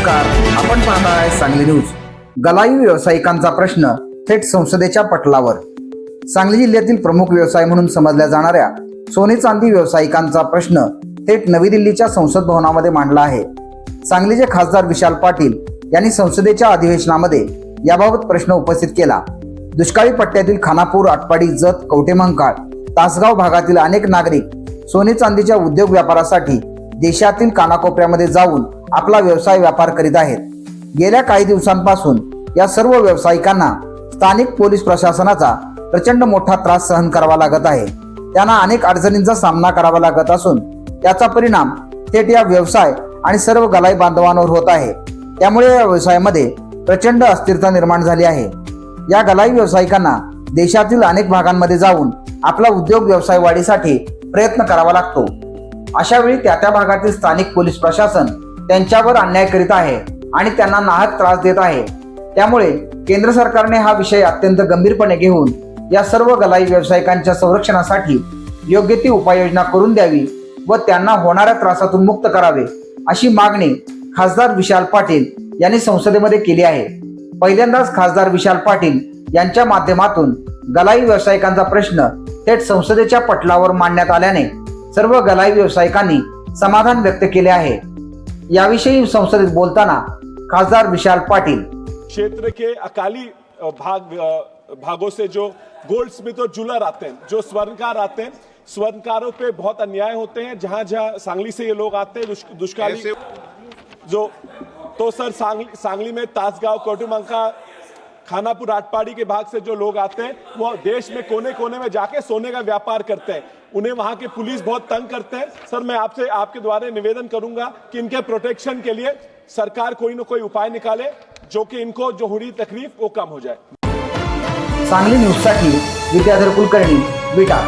नमस्कार. आपण पाहताय सांगली न्यूज. गलाई व्यावसायिकांचा प्रश्न थेट संसदेच्या पटलावर. सांगली जिल्ह्यातील प्रमुख व्यवसाय म्हणून समजल्या जाणाऱ्या सोने चांदी व्यावसायिकांचा प्रश्न थेट नवी दिल्लीच्या संसद भवनामध्ये मांडला आहे. सांगलीचे खासदार विशाल पाटील यांनी संसदेच्या अधिवेशनामध्ये याबाबत प्रश्न उपस्थित केला. दुष्काळी पट्ट्यातील खानापूर आटपाडी जत कवटेमंकाळ तासगाव भागातील अनेक नागरिक सोने चांदीच्या उद्योग व्यापारासाठी देशातील कानाकोपऱ्यामध्ये जाऊन आपला व्यवसाय व्यापार करीत आहेत. गेल्या काही दिवसांपासून या सर्व व्यावसायिकांना स्थानिक पोलीस प्रशासनाचा प्रचंड मोठा त्रास सहन करावा लागत आहे. त्यांना अनेक अडचणींचा सामना करावा लागत असून त्याचा परिणाम थेट या व्यवसाय आणि सर्व गलाई बांधवांवर होत आहे. त्यामुळे या व्यवसायामध्ये प्रचंड अस्थिरता निर्माण झाली आहे. या गलाई व्यावसायिकांना देशातील अनेक भागांमध्ये जाऊन आपला उद्योग व्यवसाय वाढीसाठी प्रयत्न करावा लागतो. अशा वेळी त्या त्या भागातील स्थानिक पोलीस प्रशासन त्यांच्यावर अन्याय करीत आहे आणि त्यांना नाहक त्रास देत आहे. त्यामुळे केंद्र सरकारने हा विषय अत्यंत गंभीरपणे घेऊन या सर्व गलाई व्यावसायिकांच्या संरक्षणासाठी योग्य ती उपाययोजना करून द्यावी व त्यांना होणाऱ्या त्रासातून मुक्त करावे अशी मागणी खासदार विशाल पाटील यांनी संसदेमध्ये केली आहे. पहिल्यांदाच खासदार विशाल पाटील यांच्या माध्यमातून गलाई व्यावसायिकांचा प्रश्न थेट संसदेच्या पटलावर मांडण्यात आल्याने सर्व गलाई व्यावसायिकांनी समाधान व्यक्त केले आहे. याविषयी संसदेत बोलताना खासदार विशाल पाटील. क्षेत्र के अकाली भाग भागों से जो गोल्ड स्मिथ और ज्वेलर आते हैं जो स्वर्णकार आते हैं स्वर्णकारों पे बहुत अन्याय होते हैं जहाँ जहाँ सांगली से ये लोग आते हैं दुष्क- दुष्काली जो तो सर सांगली सांगली में ताजगांव कोटुमंका खानापुर आटपाड़ी के भाग से जो लोग आते हैं, वो देश में कोने कोने में जाके सोने का व्यापार करते हैं। उन्हें वहाँ के पुलिस बहुत तंग करते हैं। सर, मैं आपसे, आपके द्वारा निवेदन करूँगा कि इनके प्रोटेक्शन के लिए सरकार कोई ना कोई उपाय निकाले जो कि इनको, जो हुई तकलीफ़, वो कम हो जाए। सांगली न्यूज़ साठी विद्याधर कुलकर्णी विटा